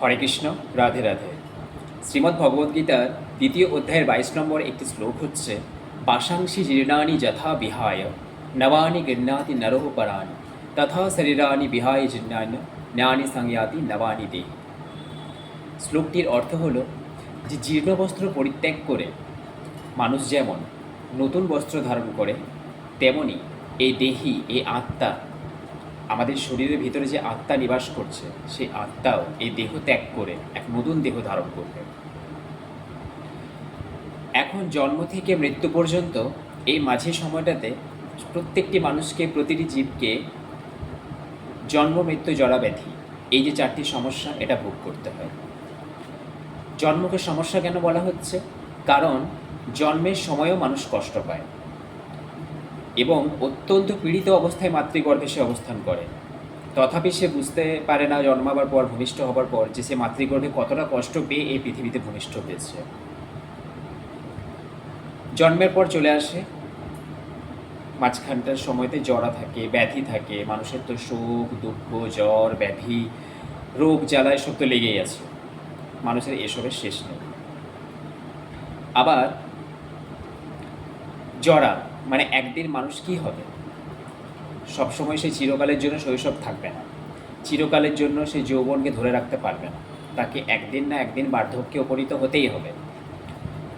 হরে কৃষ্ণ, রাধে রাধে। শ্রীমদ্ ভগবদ্গীতার দ্বিতীয় অধ্যায়ের বাইশ নম্বর একটি শ্লোক হচ্ছে পাশাংশি জীর্ণানি যথা বিহায়, নবানি গৃহ্ণাতি নরহ পরাণি, তথা শরীরানি বিহায় জীর্ণান জ্ঞানি সংজ্ঞাতি নবানি দেহি শ্লোকটির অর্থ হল, যে জীর্ণ বস্ত্র পরিত্যাগ করে মানুষ যেমন নতুন বস্ত্র ধারণ করে, তেমনি এই দেহি এই আত্মা আমাদের শরীরের ভিতরে যে আত্মা নিবাস করছে, সেই আত্মাও এই দেহ ত্যাগ করে এক নতুন দেহ ধারণ করবে। এখন জন্ম থেকে মৃত্যু পর্যন্ত এই মাঝে সময়টাতে প্রত্যেকটি মানুষকে, প্রতিটি জীবকে জন্ম, মৃত্যু জরা ব্যাধি এই যে চারটি সমস্যা, এটা ভোগ করতে হয়। জন্মকে সমস্যা কেন বলা হচ্ছে? কারণ জন্মের সময়ও মানুষ কষ্ট পায়। এবং অত্যন্ত পীড়িত অবস্থায় মাতৃগর্ভে সে অবস্থান করে। তথাপি সে বুঝতে পারে না জন্মাবার পর, ভূমিষ্ঠ হবার পর, যে সে মাতৃগর্ভে কতটা কষ্ট পেয়ে এই পৃথিবীতে ভূমিষ্ঠ হয়েছে। জন্মের পর চলে আসে। মাঝখানটার সময়তে জড়া থাকে, ব্যাধি থাকে, মানুষের তো শোক, দুঃখ, জ্বর, ব্যাধি, রোগ, জ্বালা, এসব তো লেগেই আছে। মানুষের এসবের শেষ নেই। আবার জরা মানে একদিন মানুষ কি হবে? সবসময় সে চিরকালের জন্য শৈশব থাকবে না। চিরকালের জন্য সে যৌবনকে ধরে রাখতে পারবে না। তাকে একদিন না একদিন বার্ধক্যে উপনীত হতেই হবে।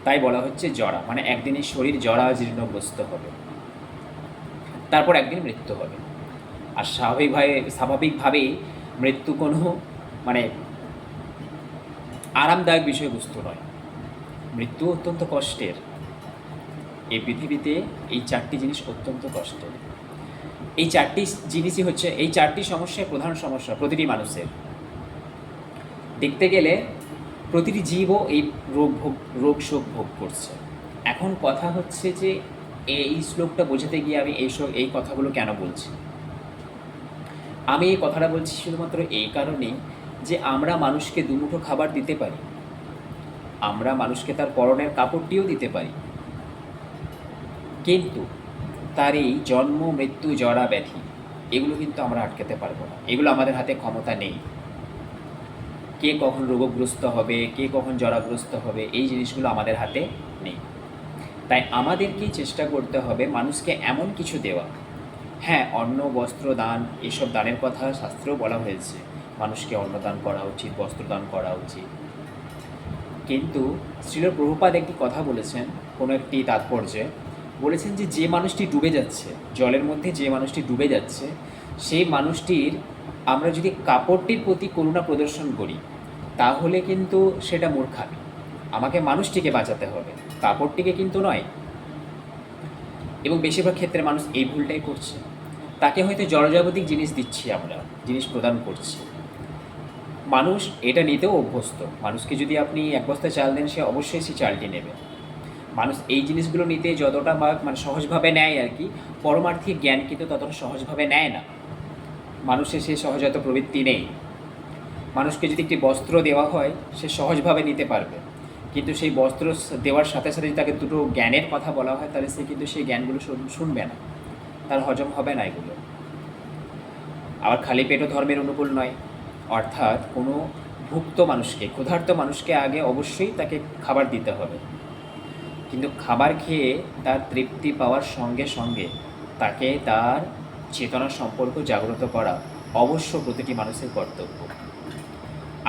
তাই বলা হচ্ছে জরা মানে একদিনই শরীর জরা জীর্ণগ্রস্ত হবে। তারপর একদিন মৃত্যু হবে। আর স্বাভাবিকভাবে, স্বাভাবিকভাবেই মৃত্যু কোনো মানে আরামদায়ক বিষয়বস্তু নয়। মৃত্যু অত্যন্ত কষ্টের। এই পৃথিবীতে এই চারটি জিনিস অত্যন্ত কষ্ট। এই চারটি জিনিসই হচ্ছে, এই চারটি সমস্যায় প্রধান সমস্যা প্রতিটি মানুষের। দেখতে গেলে প্রতিটি জীবও এই রোগ ভোগ, রোগ শোক ভোগ করছে। এখন কথা হচ্ছে যে, এই শ্লোকটা বোঝাতে গিয়ে আমি এইসব এই কথাগুলো কেন বলছি? আমি এই কথাটা বলছি শুধুমাত্র এই কারণেই যে আমরা মানুষকে দুমুঠো খাবার দিতে পারি। আমরা মানুষকে তার পরনের কাপড়টিও দিতে পারি। কিন্তু তার এই জন্ম, মৃত্যু, জরা, ব্যাধি, এগুলো কিন্তু আমরা আটকাতে পারব না। এগুলো আমাদের হাতে ক্ষমতা নেই। কে কখন রোগগ্রস্ত হবে, কে কখন জরাগ্রস্ত হবে, এই জিনিসগুলো আমাদের হাতে নেই। তাই আমাদেরকেই চেষ্টা করতে হবে মানুষকে এমন কিছু দেওয়া। হ্যাঁ অন্ন, বস্ত্র, দান, এসব দানের কথা শাস্ত্রেও বলা হয়েছে। মানুষকে অন্নদান করা উচিত, বস্ত্রদান করা উচিত। কিন্তু শ্রীল প্রভুপাদ একটি কথা বলেছেন, কোনো একটি তাৎপর্যে। বলেছেন যে যে মানুষটি ডুবে যাচ্ছে, জলের মধ্যে যে মানুষটি ডুবে যাচ্ছে, সেই মানুষটির আমরা যদি কাপড়টির প্রতি করুণা প্রদর্শন করি, তাহলে কিন্তু সেটা মূর্খামি আমাকে মানুষটিকে বাঁচাতে হবে, কাপড়টিকে কিন্তু নয়। এবং বেশিরভাগ ক্ষেত্রে মানুষ এই ভুলটাই করছে। তাকে হয়তো জড়জাগতিক জিনিস দিচ্ছি আমরা, জিনিস প্রদান করছি। মানুষ এটা নিতেও অভ্যস্ত। মানুষকে যদি আপনি এক বস্তা চাল দেন, সে অবশ্যই সেই চালটি নেবে। মানুষ এই জিনিসগুলো নিতে যতটা মানে সহজভাবে নেয় আর কি, পরমার্থী জ্ঞান কিন্তু ততটা সহজভাবে নেয় না। মানুষের সেই সহজাত প্রবৃত্তি নেই। মানুষকে যদি একটি বস্ত্র দেওয়া হয়, সে সহজভাবে নিতে পারবে। কিন্তু সেই বস্ত্র দেওয়ার সাথে সাথে যদি তাকে দুটো জ্ঞানের কথা বলা হয়, তাহলে সে কিন্তু সেই জ্ঞানগুলো শুনবে না। তার হজম হবে না এগুলো। আবার খালি পেটও ধর্মের অনুকূল নয়। অর্থাৎ কোনো ভুক্ত মানুষকে, ক্ষুধার্ত মানুষকে আগে অবশ্যই তাকে খাবার দিতে হবে। কিন্তু খাবার খেয়ে তার তৃপ্তি পাওয়ার সঙ্গে সঙ্গে তাকে তার চেতনা সম্পর্ক জাগ্রত করা অবশ্য প্রতিটি মানুষের কর্তব্য।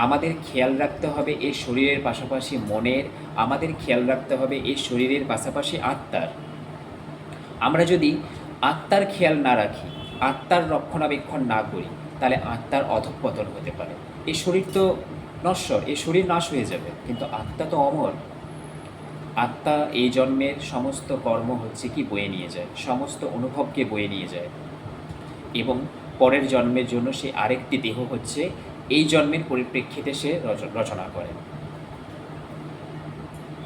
আমাদের খেয়াল রাখতে হবে এই শরীরের পাশাপাশি মনের, আমাদের খেয়াল রাখতে হবে এই শরীরের পাশাপাশি আত্মার। আমরা যদি আত্মার খেয়াল না রাখি, আত্মার রক্ষণাবেক্ষণ না করি, তাহলে আত্মার অধঃপতন হতে পারে। এই শরীর তো নশ্বর এই শরীর নাশ হয়ে যাবে, কিন্তু আত্মা তো অমর। আত্মা এই জন্মের সমস্ত কর্ম হচ্ছে কি বয়ে নিয়ে যায়, সমস্ত অনুভবকে বয়ে নিয়ে যায়। এবং পরের জন্মের জন্য সে আরেকটি দেহ হচ্ছে, এই জন্মের পরিপ্রেক্ষিতে সে রচ- রচনা করে।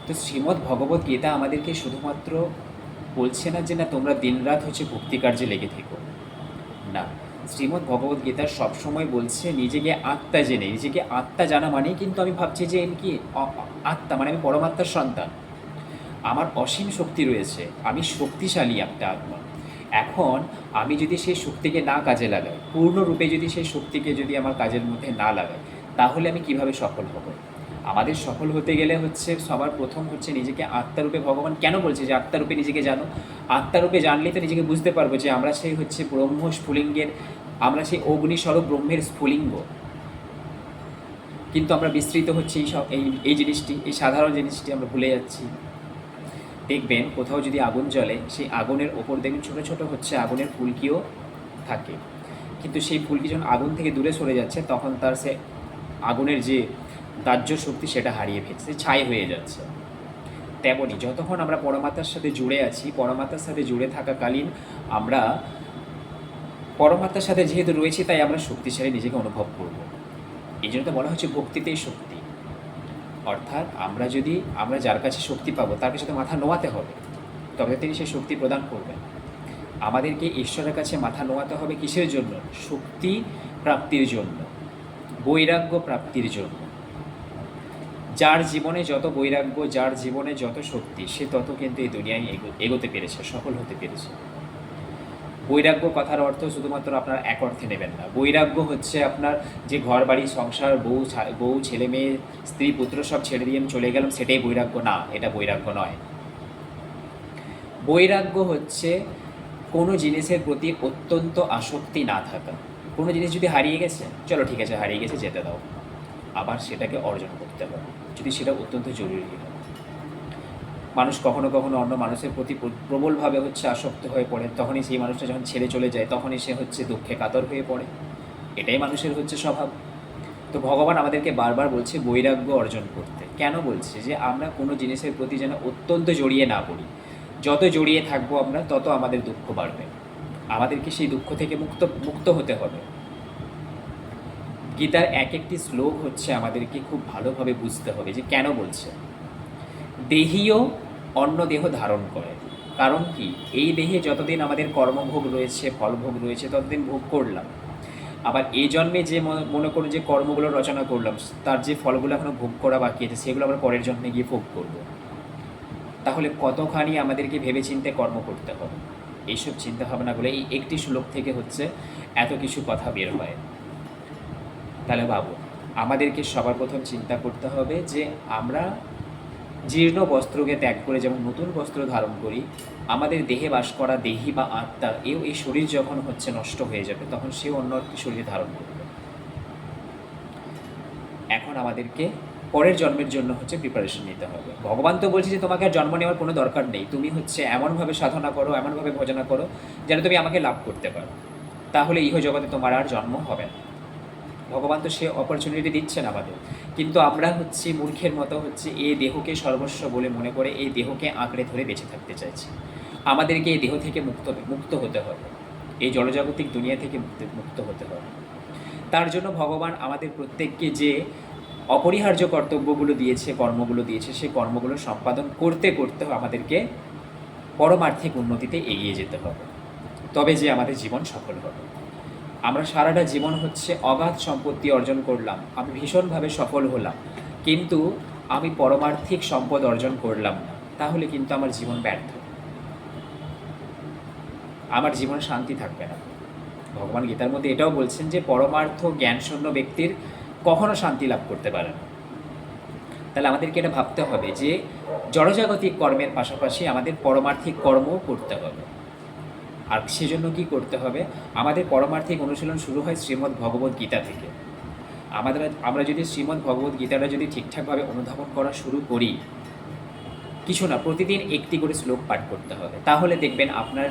তো শ্রীমদ্ ভগবত গীতা আমাদেরকে শুধুমাত্র বলছে না যে না, তোমরা দিনরাত হচ্ছে ভক্তি কার্যে লেগে থেকো। না, শ্রীমদ্ ভগবত গীতা সবসময় বলছে, নিজেকে আত্মা জেনে। নিজেকে আত্মা জানা মানেই কিন্তু আমি ভাবছি যে আমি কি আত্মা মানে আমি পরমাত্মার সন্তান। আমার অসীম শক্তি রয়েছে। আমি শক্তিশালী একটা আত্মা। এখন আমি যদি সেই শক্তিকে না কাজে লাগাই, পূর্ণরূপে যদি সেই শক্তিকে যদি আমার কাজের মধ্যে না লাগাই, তাহলে আমি কীভাবে সফল হব? আমাদের সফল হতে গেলে হচ্ছে সবার প্রথম হচ্ছে নিজেকে আত্মারূপে ভগবান কেন বলছে যে আত্মারূপে নিজেকে জানো? আত্মারূপে জানলেই তো নিজেকে বুঝতে পারব যে আমরা সেই হচ্ছে ব্রহ্ম স্ফুলিঙ্গের, আমরা সেই অগ্নিস্বরূপ ব্রহ্মের স্ফুলিঙ্গ। কিন্তু আমরা বিস্তৃত হচ্ছে এই সব এই এই জিনিসটি, এই সাধারণ জিনিসটি আমরা ভুলে যাচ্ছি। দেখবেন কোথাও যদি আগুন জ্বলে, সেই আগুনের ওপর দেখবেন ছোটো ছোটো হচ্ছে আগুনের ফুলকিও থাকে। কিন্তু সেই ফুলকি যখন আগুন থেকে দূরে সরে যাচ্ছে, তখন তার সে আগুনের যে দাহ্য শক্তি, সেটা হারিয়ে ফেলছে ছাই হয়ে যাচ্ছে। তেমনই যতক্ষণ আমরা পরমাতার সাথে জুড়ে আছি পরমাতার সাথে জুড়ে থাকাকালীন আমরা পরমাত্মার সাথে যেহেতু রয়েছি, তাই আমরা শক্তিশালী নিজেকে অনুভব করব। এই জন্য তো বলা হচ্ছে ভক্তিতেই শক্তি। অর্থাৎ আমরা যদি, আমরা যার কাছে শক্তি পাবো, তার কাছে তো মাথা নোয়াতে হবে। তবে তিনি সেই শক্তি প্রদান করবেন। আমাদেরকে ঈশ্বরের কাছে মাথা নোয়াতে হবে কিসের জন্য? শক্তি প্রাপ্তির জন্য, বৈরাগ্য প্রাপ্তির জন্য। যার জীবনে যত বৈরাগ্য, যার জীবনে যত শক্তি, সে তত কিন্তু এই দুনিয়ায় এগোতে পেরেছে, সফল হতে পেরেছে। বৈরাগ্য কথার অর্থ শুধুমাত্র আপনার এক অর্থে নেবেন না। বৈরাগ্য হচ্ছে আপনার যে ঘর, বাড়ি, সংসার, বউ বউ, ছেলে, মেয়ে, স্ত্রী, পুত্র সব ছেড়ে দিয়ে আমি চলে গেলাম, সেটাই বৈরাগ্য না, এটা বৈরাগ্য নয়। বৈরাগ্য হচ্ছে কোনো জিনিসের প্রতি অত্যন্ত আসক্তি না থাকা। কোনো জিনিস যদি হারিয়ে গেছে, চলো ঠিক আছে, হারিয়ে গেছে, যেতে দাও। আবার সেটাকে অর্জন করতে হবে। যদি সেটা অত্যন্ত জরুরি হয়। মানুষ কখনো কখনো অন্য মানুষের প্রতি প্রবলভাবে হচ্ছে আসক্ত হয়ে পড়ে। তখনই সেই মানুষটা যখন ছেড়ে চলে যায়, তখনই সে হচ্ছে দুঃখে কাতর হয়ে পড়ে। এটাই মানুষের হচ্ছে স্বভাব। তো ভগবান আমাদেরকে বারবার বলছে বৈরাগ্য অর্জন করতে। কেন বলছে? যে আমরা কোনো জিনিসের প্রতি যেন অত্যন্ত জড়িয়ে না পড়ি। যত জড়িয়ে থাকব আমরা, তত আমাদের দুঃখ বাড়বে। আমাদেরকে সেই দুঃখ থেকে মুক্ত মুক্ত হতে হবে। গীতার এক একটি শ্লোক হচ্ছে আমাদেরকে খুব ভালোভাবে বুঝতে হবে যে কেন বলছে। দেহীও অন্য দেহ ধারণ করে। কারণ কি? এই দেহে যতদিন আমাদের কর্মভোগ রয়েছে, ফলভোগ রয়েছে, ততদিন ভোগ করলাম। আবার এই জন্মে যে মনে- করুন যে কর্মগুলো রচনা করলাম, তার যে ফলগুলো এখনও ভোগ করা বাকি আছে, সেগুলো আমরা পরের জন্মে গিয়ে ভোগ করব। তাহলে কতখানি আমাদেরকে ভেবেচিন্তে কর্ম করতে হবে? এইসব চিন্তা ভাবনাগুলো এই একটি শ্লোক থেকে হচ্ছে এত কিছু কথা বের হয়। তাহলে বাবু, আমাদেরকে সবার প্রথম চিন্তা করতে হবে যে আমরা জীর্ণ বস্ত্রকে ত্যাগ করে যেমন নতুন বস্ত্র ধারণ করি, আমাদের দেহে বাস করা দেহি বা আত্মা, এও এই শরীর যখন হচ্ছে নষ্ট হয়ে যাবে, তখন সে অন্য একটি শরীর ধারণ করবে। এখন আমাদেরকে পরের জন্মের জন্য হচ্ছে প্রিপারেশন নিতে হবে। ভগবান তো বলছে যে, তোমাকে আর জন্ম নেওয়ার কোনো দরকার নেই। তুমি হচ্ছে এমনভাবে সাধনা করো, এমনভাবে ভজনা করো, যেন তুমি আমাকে লাভ করতে পারো। তাহলে ইহ জগতে তোমার আর জন্ম হবে না। ভগবান তো সে অপরচুনিটি দিচ্ছেন আমাদের। কিন্তু আমরা হচ্ছে মূর্খের মতো হচ্ছে এই দেহকে সর্বস্ব বলে মনে করে এই দেহকে আঁকড়ে ধরে বেঁচে থাকতে চাইছি। আমাদেরকে এই দেহ থেকে মুক্ত মুক্ত হতে হবে। এই জলজাগতিক দুনিয়া থেকে মুক্ত মুক্ত হতে হবে। তার জন্য ভগবান আমাদের প্রত্যেককে যে অপরিহার্য কর্তব্যগুলো দিয়েছে, কর্মগুলো দিয়েছে সেই কর্মগুলো সম্পাদন করতে করতে আমাদেরকে পরমার্থিক উন্নতিতে এগিয়ে যেতে হবে। তবে যে আমাদের জীবন সফল হবে। আমরা সারাটা জীবন হচ্ছে অগাধ সম্পত্তি অর্জন করলাম। আমি ভীষণভাবে সফল হলাম। কিন্তু আমি পরমার্থিক সম্পদ অর্জন করলাম না। তাহলে কিন্তু আমার জীবন ব্যর্থ। আমার জীবনে শান্তি থাকবে না। ভগবান গীতার মধ্যে এটাও বলছেন যে, পরমার্থ জ্ঞানশূন্য ব্যক্তির কখনো শান্তি লাভ করতে পারে না। তাহলে আমাদেরকে এটা ভাবতে হবে যে, জড়জাগতিক কর্মের পাশাপাশি আমাদের পরমার্থিক কর্মও করতে হবে। আর সেজন্য কি করতে হবে? আমাদের পরমার্থিক অনুশীলন শুরু হয় শ্রীমদ্ ভগবত গীতা থেকে। আমাদের আমরা যদি শ্রীমদ্ ভগবত গীতাটা যদি ঠিকঠাকভাবে অনুধাবন করা শুরু করি, কিছু না, প্রতিদিন একটি করে শ্লোক পাঠ করতে হবে। তাহলে দেখবেন আপনার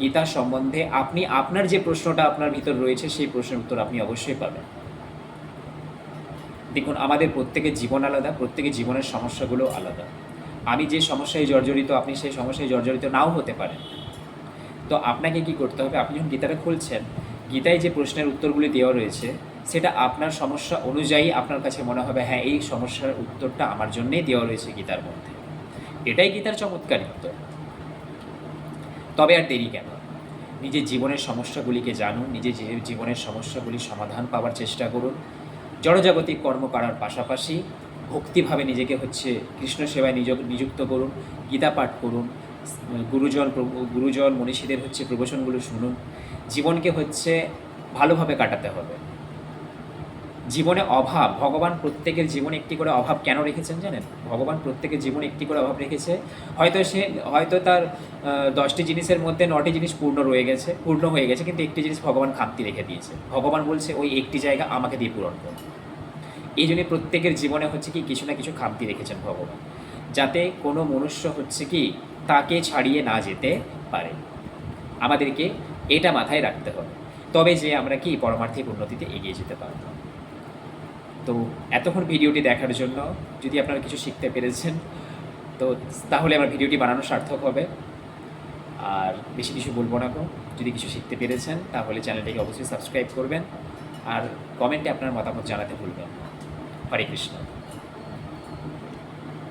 গীতা সম্বন্ধে আপনি, আপনার যে প্রশ্নটা আপনার ভিতর রয়েছে, সেই প্রশ্নের উত্তর আপনি অবশ্যই পাবেন। দেখুন, আমাদের প্রত্যেকের জীবন আলাদা, প্রত্যেকের জীবনের সমস্যাগুলো আলাদা। আমি যে সমস্যায় জর্জরিত, আপনি সেই সমস্যায় জর্জরিত নাও হতে পারেন। তো আপনাকে কি করতে হবে? আপনি যখন গীতাটা খুলছেন, গীতায় যে প্রশ্নের উত্তরগুলি দেওয়া রয়েছে, সেটা আপনার সমস্যা অনুযায়ী আপনার কাছে মনে হবে হ্যাঁ এই সমস্যার উত্তরটা আমার জন্যেই দেওয়া রয়েছে গীতার মধ্যে। এটাই গীতার চমৎকারিত্ব তবে আর দেরি কেন? নিজের জীবনের সমস্যাগুলিকে জানুন, নিজের জীবনের সমস্যাগুলির সমাধান পাওয়ার চেষ্টা করুন। জড়জাগতিক কর্ম করার পাশাপাশি ভক্তিভাবে নিজেকে হচ্ছে কৃষ্ণ সেবায় নিযুক্ত করুন, গীতা পাঠ করুন গুরুজন গুরুজন মনীষীদের হচ্ছে প্রবচনগুলো শুনুন। জীবনকে হচ্ছে ভালোভাবে কাটাতে হবে। জীবনে অভাব, ভগবান প্রত্যেকের জীবনে একটি করে অভাব কেন রেখেছেন জানেন? ভগবান প্রত্যেকের জীবনে একটি করে অভাব রেখেছে। হয়তো সে, হয়তো তার দশটি জিনিসের মধ্যে নটি জিনিস পূর্ণ রয়ে গেছে, পূর্ণ হয়ে গেছে, কিন্তু একটি জিনিস ভগবান খামতি রেখে দিয়েছে। ভগবান বলছে, ওই একটি জায়গা আমাকে দিয়ে পূরণ করো। এই জন্য প্রত্যেকের জীবনে হচ্ছে কি, কিছু না কিছু খামতি রেখেছেন ভগবান। যাতে কোনো মনুষ্য হচ্ছে কি তাকে ছাড়িয়ে না যেতে পারে। আমাদেরকে এটা মাথায় রাখতে হবে। তবে যে আমরা কি পরমার্থিক উন্নতিতে এগিয়ে যেতে পারব। তো এতক্ষণ ভিডিওটি দেখার জন্য যদি আপনারা কিছু শিখতে পেরেছেন, তো তাহলে আমার ভিডিওটি বানানো সার্থক হবে। আর বেশি কিছু বলব না যদি কিছু শিখতে পেরেছেন, তাহলে চ্যানেলটিকে অবশ্যই সাবস্ক্রাইব করবেন। আর কমেন্টে আপনার মতামত জানাতে ভুলবেন হরে কৃষ্ণ।